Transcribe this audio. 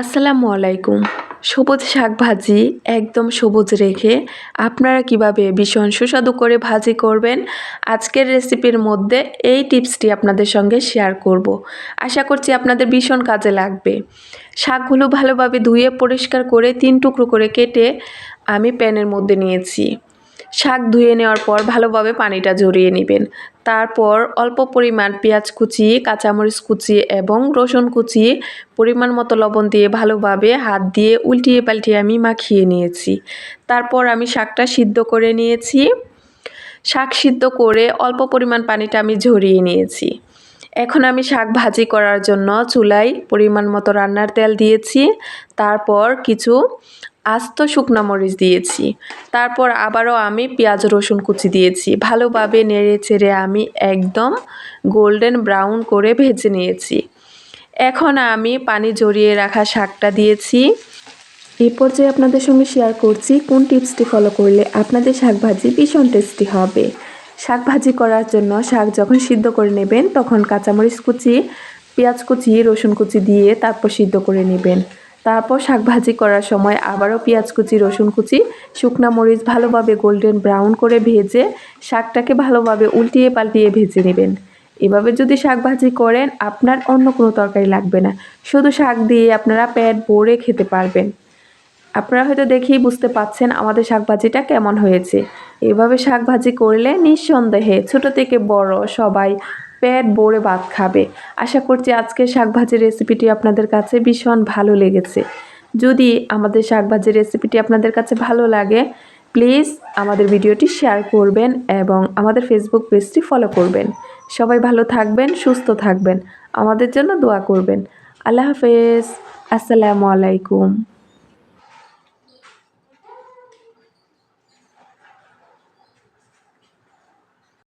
আসসালামু আলাইকুম। সবুজ শাক ভাজি একদম সবুজ রেখে আপনারা কীভাবে ভীষণ সুস্বাদু করে ভাজি করবেন, আজকের রেসিপির মধ্যে এই টিপসটি আপনাদের সঙ্গে শেয়ার করব। আশা করছি আপনাদের ভীষণ কাজে লাগবে। শাকগুলো ভালোভাবে ধুয়ে পরিষ্কার করে তিন টুকরো করে কেটে আমি প্যানের মধ্যে নিয়েছি। শাক ধুয়ে নেওয়ার পর ভালোভাবে পানিটা ঝরিয়ে নেবেন। তারপর অল্প পরিমাণ পেঁয়াজ কুচি, কাঁচামরিচ কুচি এবং রসুন কুচি, পরিমাণ মতো লবণ দিয়ে ভালোভাবে হাত দিয়ে উল্টিয়ে পাল্টিয়ে আমি মাখিয়ে নিয়েছি। তারপর আমি শাকটা সিদ্ধ করে নিয়েছি। শাক সিদ্ধ করে অল্প পরিমাণ পানিটা আমি ঝরিয়ে নিয়েছি। এখন আমি শাক ভাজি করার জন্য চুলায় পরিমাণ মতো রান্নার তেল দিয়েছি। তারপর কিছু আস্ত শুকনো মরিচ দিয়েছি। তারপর আবারও আমি পেঁয়াজ, রসুন কুচি দিয়েছি। ভালোভাবে নেড়ে চেড়ে আমি একদম গোল্ডেন ব্রাউন করে ভেজে নিয়েছি। এখন আমি পানি জড়িয়ে রাখা শাকটা দিয়েছি। এই পর্যায়ে আপনাদের সঙ্গে শেয়ার করছি কোন টিপসটি ফলো করলে আপনাদের শাক ভাজি ভীষণ টেস্টি হবে। শাক ভাজি করার জন্য শাক যখন সিদ্ধ করে নেবেন, তখন কাঁচামরিচ কুচি, পেঁয়াজ কুচি, রসুন কুচি দিয়ে তারপর সিদ্ধ করে নেবেন। তারপর শাক ভাজি করার সময় আবারও পেঁয়াজ কুচি, রসুন কুচি, শুকনা মরিচ ভালোভাবে গোল্ডেন ব্রাউন করে ভেজে শাকটাকে ভালোভাবে উল্টিয়ে পাল্টিয়ে ভেজে নেবেন। এভাবে যদি শাক ভাজি করেন, আপনার অন্য কোনো তরকারি লাগবে না। শুধু শাক দিয়ে আপনারা পেট ভরে খেতে পারবেন। আপনারা হয়তো দেখেই বুঝতে পাচ্ছেন আমাদের শাকভাজিটা কেমন হয়েছে। এভাবে শাকভাজি করলে নিঃসন্দেহে ছোট থেকে বড় সবাই পেট ভরে ভাত খাবে। আশা করছি আজকের শাকভাজির রেসিপিটি আপনাদের কাছে ভীষণ ভালো লেগেছে। যদি আমাদের শাকভাজির রেসিপিটি আপনাদের কাছে ভালো লাগে প্লিজ আমাদের ভিডিওটি শেয়ার করবেন এবং আমাদের ফেসবুক পেজটি ফলো করবেন। সবাই ভালো থাকবেন, সুস্থ থাকবেন। আমাদের জন্য দোয়া করবেন। আল্লাহ হাফেজ। আসসালামু আলাইকুম।